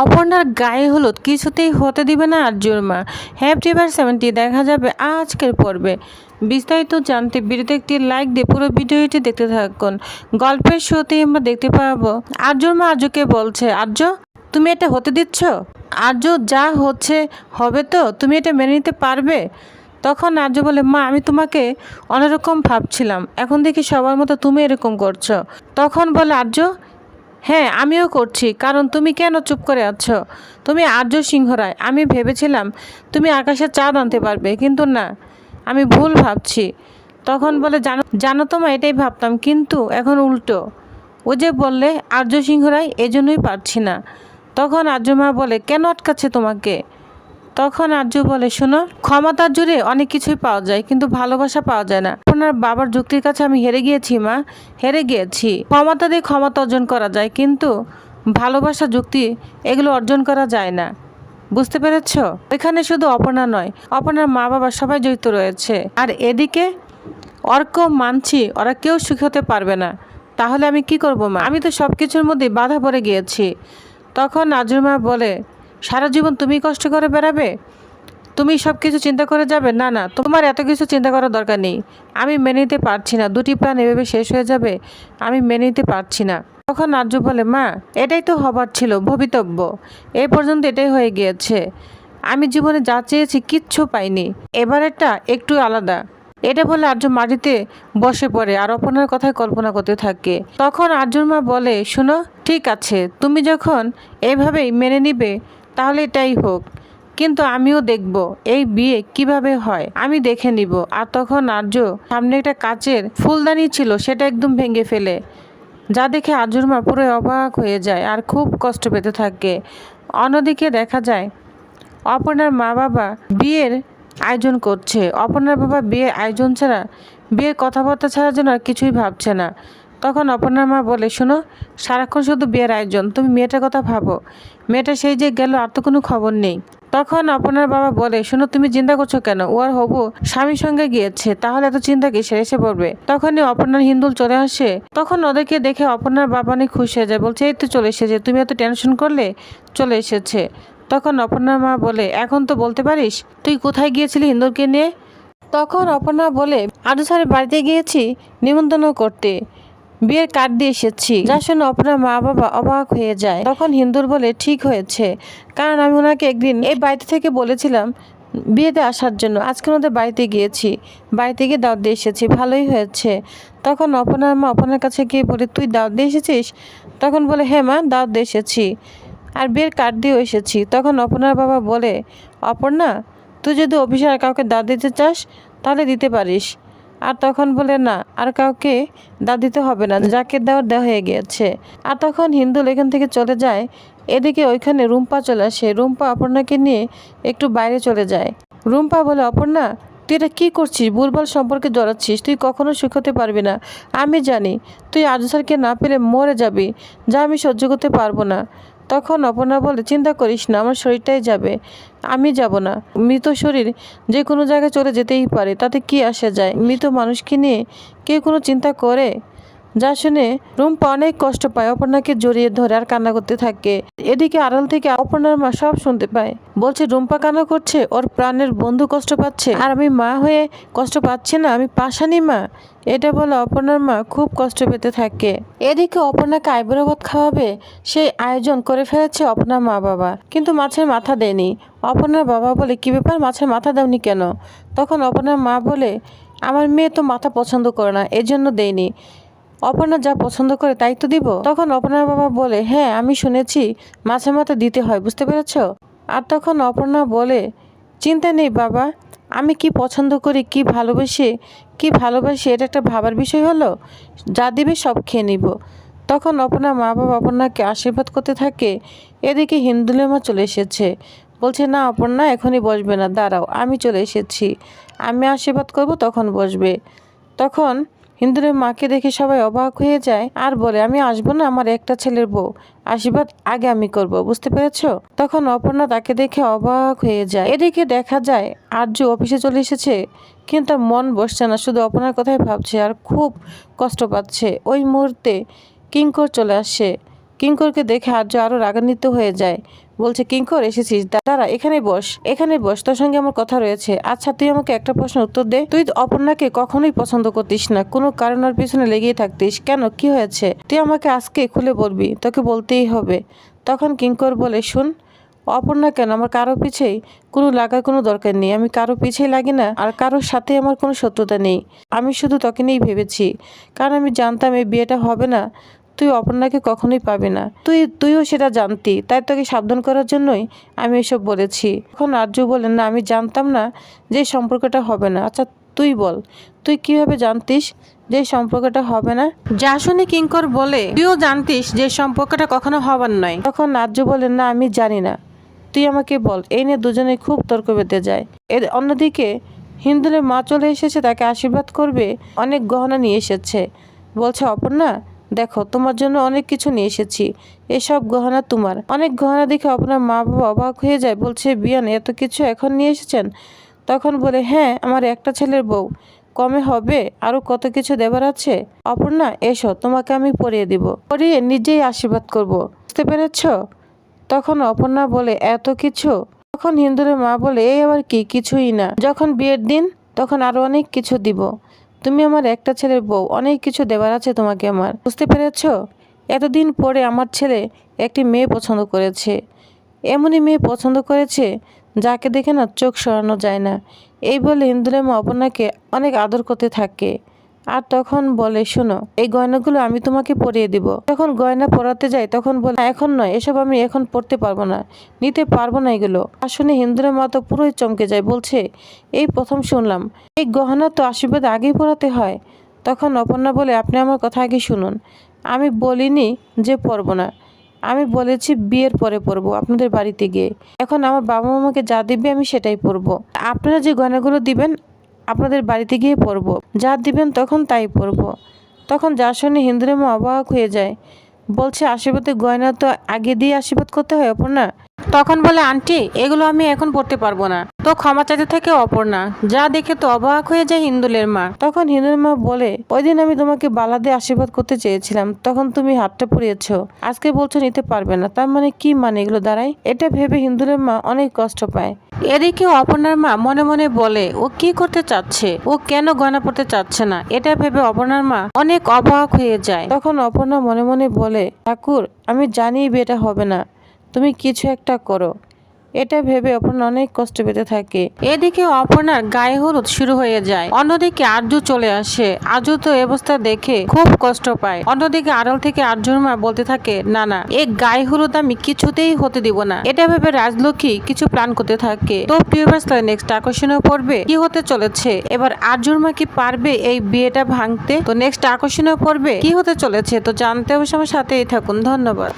অপর্ণার গায়ে হলুদ কিছুতেই হতে দিবে না আর্যুর মা। হ্যাপি বার সেভেন্টি দেখা যাবে আজকের পর্বে। বিস্তারিত জানতে ভিডিওতে একটি লাইক দিয়ে পুরো ভিডিওটি দেখতে থাকুন। গল্পের শোতেই আমরা দেখতে পাবো, আর্যুর মা আর্যকে বলছে, আর্য, তুমি এটা হতে দিচ্ছ? আর্য, যা হচ্ছে হবে তো? তুমি এটা মেনে নিতে পারবে? তখন আর্য বলে, মা, আমি তোমাকে অন্যরকম ভাবছিলাম। এখন দেখি সবার মতো তুমি এরকম করছ। তখন বলে, আর্য হ্যাঁ আমিও করছি। কারণ তুমি কেন চুপ করে আছো? তুমি আর্য সিংহ রায়। আমি ভেবেছিলাম তুমি আকাশে চাঁদ আনতে পারবে, কিন্তু না। আমি ভুল ভাবছি। তখন বলে, জানো জানো তো মা, এটাই ভাবতাম, কিন্তু এখন উল্টো। ও যে বললে, আর্য সিংহ রায়, এজন্যই পারছি না। তখন আর্য মা বলে, কেন আটকাচ্ছে তোমাকে? তখন আর্য বলে, শোনো, ক্ষমতার জুড়ে অনেক কিছুই পাওয়া যায়, কিন্তু ভালোবাসা পাওয়া যায় না। আপনার বাবার যুক্তির কাছে আমি হেরে গিয়েছি, মা। হেরে গিয়েছি। ক্ষমতা দিয়ে ক্ষমতা অর্জন করা যায়, কিন্তু ভালোবাসা, যুক্তি, এগুলো অর্জন করা যায় না। বুঝতে পেরেছ? এখানে শুধু অপনা নয়, অপর্ণার মা বাবা সবাই জড়িত রয়েছে। আর এদিকে অর্ক, মানছি, ওরা কেউ সুখী হতে পারবে না। তাহলে আমি কি করব, মা? আমি তো সব কিছুর মধ্যে বাধা পড়ে গিয়েছি। তখন নাজুর মা বলে সারা জীবন তুমি কষ্ট করে বেড়াবে? তুমি সব কিছু চিন্তা করে যাবে? না না, তোমার এত কিছু চিন্তা করার দরকার নেই। আমি মেনে নিতে পারছি না। দুটি প্রাণ এভাবে শেষ হয়ে যাবে? আমি মেনে নিতে পারছি না। তখন আর্য বলে, মা, এটাই তো হবার ছিল, ভবিতব্য। এ পর্যন্ত এটাই হয়ে গিয়েছে। আমি জীবনে যা চেয়েছি কিচ্ছু পাইনি। এবারেরটা একটু আলাদা। এটা বলে আর্য মাটিতে বসে পড়ে আর অপনার কথায় কল্পনা করতে থাকে। তখন আর্যর মা বলে, শুনো, ঠিক আছে। তুমি যখন এভাবেই মেনে নিবে তাহলে এটাই হোক। কিন্তু আমিও দেখব এই বিয়ে কীভাবে হয়। আমি দেখে নিব। আর তখন আর্য সামনে একটা কাচের ফুলদানি ছিল, সেটা একদম ভেঙে ফেলে। যা দেখে আর্যর মা পুরো অবাক হয়ে যায় আর খুব কষ্ট পেতে থাকে। অন্যদিকে দেখা যায়, অপর্ণার মা বাবা বিয়ের আয়োজন করছে। অপর্ণার বাবা বিয়ের আয়োজন ছাড়া, বিয়ের কথাবার্তা ছাড়া যেন আর কিছুই ভাবছে না। তখন অপর্ণার মা বলে, শোনো, সারাক্ষণ শুধু বিয়ের আয়োজন, তুমি মেয়েটার কথা ভাবো। মেয়েটা সেই যে গেল, আর তো কোনো খবর নেই। তখন অপর্ণার বাবা বলে, শোনো, তুমি চিন্তা করছ কেন? ও আর হবু স্বামীর সঙ্গে গিয়েছে, তাহলে এত চিন্তা কি সেরে এসে পড়বে। তখনই অপর্ণার হিন্দুল চলে আসে। তখন ওদেরকে দেখে অপর্ণার বাবা অনেক খুশি হয়ে যায়, বলছে, এই তো চলে এসেছে, তুমি এত টেনশন করলে চলে এসেছে। তখন অপর্ণার মা বলে, এখন তো বলতে পারিস, তুই কোথায় গিয়েছিলি হিন্দুলকে নিয়ে? তখন অপর্ণা বলে আদু স্যারের বাড়িতে গিয়েছি নিমন্ত্রণ করতে। বিয়ের কার্ড দিয়ে এসেছি। যা শুনে অপর্ণার মা বাবা অবাক হয়ে যায়। তখন হিন্দুর বলে, ঠিক হয়েছে। কারণ আমি ওনাকে একদিন এই বাড়িতে থেকে বলেছিলাম বিয়েতে আসার জন্য। আজকে ওদের বাড়িতে গিয়েছি। বাড়িতে গিয়ে দাওয়াত দিয়ে এসেছি। ভালোই হয়েছে। তখন অপনার মা অপনার কাছে গিয়ে বলে, তুই দাওয়াত দিয়ে এসেছিস? তখন বলে হ্যাঁ মা, দাওয়াত দিয়ে এসেছি। আর বিয়ের কার্ড দিয়েও এসেছি। তখন অপনার বাবা বলে, অপর্ণা, তুই যদি অফিসে আর কাউকে দাঁত দিতে চাস, তাহলে দিতে পারিস। আর তখন বলে, না, আর কাউকে দা দিতে হবে না, যাকে দেওয়ার দেওয়া হয়ে গিয়েছে আর তখন হিন্দুল এখান থেকে চলে যায়। এদিকে ওইখানে রুম্পা চলে আসে। রুম্পা অপর্ণাকে নিয়ে একটু বাইরে চলে যায়। রুম্পা বলে, অপর্ণা, তুই এটা কী করছিস? ভুলভাল সম্পর্কে জড়াচ্ছিস। তুই কখনো হতে পারবি না। আমি জানি, তুই আজ স্যারকে না পেলে মরে যাবি। যা আমি সহ্য করতে পারব না। তখন অপর্ণা বলে, চিন্তা করিস না, আমার শরীরটাই যাবে। আমি যাব না। মৃত শরীর যে কোনো জায়গায় চলে যেতেই পারে, তাতে কি আসা যায়? মৃত মানুষকে নিয়ে কেউ কোনো চিন্তা করে? যা শুনে রুম্পা অনেক কষ্ট পায় অপর্ণাকে জড়িয়ে ধরে আর কান্না করতে থাকে। এদিকে আড়াল থেকে অপর্ণার মা সব শুনতে পায়। বলছে, রুম্পা কান্না করছে? ওর প্রাণের বন্ধু কষ্ট পাচ্ছে? আর আমি মা হয়ে কষ্ট পাচ্ছি না? আমি পাশানি মা? এটা বলে অপর্ণার মা খুব কষ্ট পেতে থাকে। এদিকে অপর্ণাকে আইবুড়ো ভাত খাওয়াবে? সেই আয়োজন করে ফেলেছে অপর্ণার মা বাবা। কিন্তু মাছের মাথা দেয়নি। অপর্ণার বাবা বলে, কি ব্যাপার? মাছের মাথা দেওনি কেন? তখন অপর্ণার মা বলে, আমার মেয়ে তো মাথা পছন্দ করে না, এজন্য দেয়নি। অপর্ণা যা পছন্দ করে তাই তো দিব? তখন অপর্ণার বাবা বলে হ্যাঁ আমি শুনেছি। মাঝে মাথা দিতে হয়, বুঝতে পেরেছ? আর তখন অপর্ণা বলে, চিন্তা নেই বাবা, আমি কি পছন্দ করি, কি ভালোবাসি কি ভালোবাসি, এটা একটা ভাবার বিষয় হলো। যা দিবে সব খেয়ে নিব। তখন অপর্ণার মা বাবা অপর্ণাকে আশীর্বাদ করতে থাকে। এদিকে হিন্দুলেমা চলে এসেছে। বলছে, না অপর্ণা, এখনই বসবে না, দাঁড়াও, আমি চলে এসেছি। আমি আশীর্বাদ করব, তখন বসবে। তখন হিন্দুরের মাকে দেখে সবাই অবাক হয়ে যায়। আর বলে, আমি আসব না, আমার একটা ছেলের বউ। আশীর্বাদ আগে আমি করব, বুঝতে পেরেছ? তখন অপর্ণা তাকে দেখে অবাক হয়ে যায়। এদিকে দেখা যায়, আর্য অফিসে চলে এসেছে, কিন্তু মন বসছে না। শুধু অপর্ণার কথাই ভাবছে আর খুব কষ্ট পাচ্ছে। ওই মুহূর্তে কিঙ্কর চলে আসে। কিঙ্করকে দেখে আর্য আরও রাগান্বিত হয়ে যায়। বলছে, কিঙ্কর, এসেছিস? দাঁড়া, এখানে বস এখানে বস, তোর সঙ্গে আমার কথা রয়েছে। আচ্ছা তুই আমাকে একটা প্রশ্ন উত্তর দে। তুই অপর্ণাকে কখনোই পছন্দ করতিস না। কোনো কারণের পিছনে লেগেই থাকতিস। কেন? কি হয়েছে? তুই আমাকে আজকে খুলে বলবি, তোকে বলতেই হবে। তখন কিঙ্কর বলে, শুন, অপর্ণা কেন? আমার কারও পিছেই কোনো লাগার কোনো দরকার নেই। আমি কারও পিছেই লাগি না, আর কারোর সাথে আমার কোনো শত্রুতা নেই। আমি শুধু তোকে নিয়েই ভেবেছি। কারণ আমি জানতাম এই বিয়েটা হবে না। তুই অপর্ণাকে কখনোই পাবি না। তুই, তুইও সেটা জানতি, তাই তোকে সাবধান করার জন্যই আমি এসব বলেছি। এখন আর্য বলেন না, আমি জানতাম না যে সম্পর্কটা হবে না। আচ্ছা তুই বল, তুই কীভাবে জানতিস যে সম্পর্কটা হবে না? যা শুনে কিঙ্কর বলে, তুইও জানতিস যে সম্পর্কটা কখনো হবার নয়। তখন আর্য বলেন না, আমি জানি না। তুই আমাকে বল, এই নিয়ে দুজনে খুব তর্ক বেঁধে যায়। এর অন্যদিকে হিন্দুলের মা চলে এসেছে, তাকে আশীর্বাদ করবে, অনেক গহনা নিয়ে এসেছে। বলছে, অপর্ণা দেখো, তোমার জন্য অনেক কিছু নিয়ে এসেছি। এসব গহনা তোমার। অনেক গহনা দেখে আপনার মা বাবা অবাক হয়ে যায়, বলছে, বিয়ান, এত কিছু এখন নিয়ে এসেছেন? তখন বলে হ্যাঁ আমার একটা ছেলের বউ। কমে হবে? আরও কত কিছু দেবার আছে? অপর্ণা, এসো, তোমাকে আমি পরিয়ে দিব। পরিয়ে নিজেই আশীর্বাদ করব। বুঝতে পেরেছ? তখন অপর্ণা বলে, এত কিছু? তখন হিন্দুরের মা বলে, এই আবার কি? কিছুই না। যখন বিয়ের দিন, তখন আরও অনেক কিছু দিব। তুমি আমার একটা ছেলের বউ, অনেক কিছু দেবার আছে তোমাকে আমার। বুঝতে পেরেছ? এতদিন পরে আমার ছেলে একটি মেয়ে পছন্দ করেছে। এমনই মেয়ে পছন্দ করেছে যাকে দেখে না চোখ সরানো যায় না। এই বলে ইন্দ্রেমা অপর্ণাকে অনেক আদর করতে থাকে। আর তখন বলে, শোনো, এই গয়নাগুলো আমি তোমাকে পরিয়ে দিব। যখন গয়না পরাতে যাই, তখন বলে এখন নয়, এসব আমি এখন পড়তে পারব না, নিতে পারব না এগুলো। আর শুনে হিন্দুরের মা তো পুরোই চমকে যায়, বলছে, এই প্রথম শুনলাম, এই গহনা তো আশীর্বাদ আগেই পরাতে হয়। তখন অপর্ণা বলে, আপনি আমার কথা আগে শুনুন, আমি বলিনি যে পরবো না, আমি বলেছি বিয়ের পরে পরবো আপনাদের বাড়িতে গিয়ে। এখন আমার বাবা মামাকে যা দিবে আমি সেটাই পরবো। আপনারা যে গয়নাগুলো দিবেন আপনাদের বাড়িতে গিয়ে পরবো যা দিবেন তখন তাই পড়ব। তখন যার শুনে হিন্দুরেমা অবাক হয়ে যায়। বলছে আশীর্বাদে গয়না তো আগে দিয়ে আশীর্বাদ করতে হয়, অপর্ণা? তখন বলে, আন্টি, এগুলো আমি এখন পড়তে পারব না। তো ক্ষমা চাইতে থাকে অপর্ণা যা দেখে তো অবাক হয়ে যায় হিন্দুলের মা। তখন হিন্দুলের মা বলে, ওই দিন আমি তোমাকে বালা দিয়ে আশীর্বাদ করতে চেয়েছিলাম, তখন তুমি হাতটা পুড়িয়েছ। আজকে বলছো নিতে পারবে না, তার মানে কি মানে এগুলো দাঁড়ায়? এটা ভেবে হিন্দুলের মা অনেক কষ্ট পায়। এদিকে অপর্ণার মা মনে মনে বলে, ও কি করতে চাচ্ছে? ও কেন গয়না পড়তে চাচ্ছে না? এটা ভেবে অপর্ণার মা অনেক অবাক হয়ে যায়। তখন অপর্ণা মনে মনে বলে, ঠাকুর, আমি জানি বিয়েটা হবে না। তুমি কিছু একটা করো। এটা ভেবে অপর্ণা অনেক কষ্ট পেতে থাকে। এদিকে অপর্ণার গায়ে হলুদ শুরু হয়ে যায়। অন্যদিকে আর্য চলে আসে। আর্য তো অবস্থা দেখে খুব কষ্ট পায়। অন্যদিকে আড়াল থেকে আর্যর মা বলতে থাকে, না না এই গায়ে হলুদ আমি কিছুতেই হতে দিব না। এটা ভেবে রাজলক্ষ্মী কিছু প্ল্যান করতে থাকে। তো প্রিয়ভার্স নেক্সট আকর্ষণীয় পড়বে কি হতে চলেছে? এবার আর্যর মা কি পারবে এই বিয়েটা ভাঙতে? তো নেক্সট আকর্ষণীয় পড়বে কি হতে চলেছে? তো জানতে অবশ্য আমার সাথেই থাকুন। ধন্যবাদ।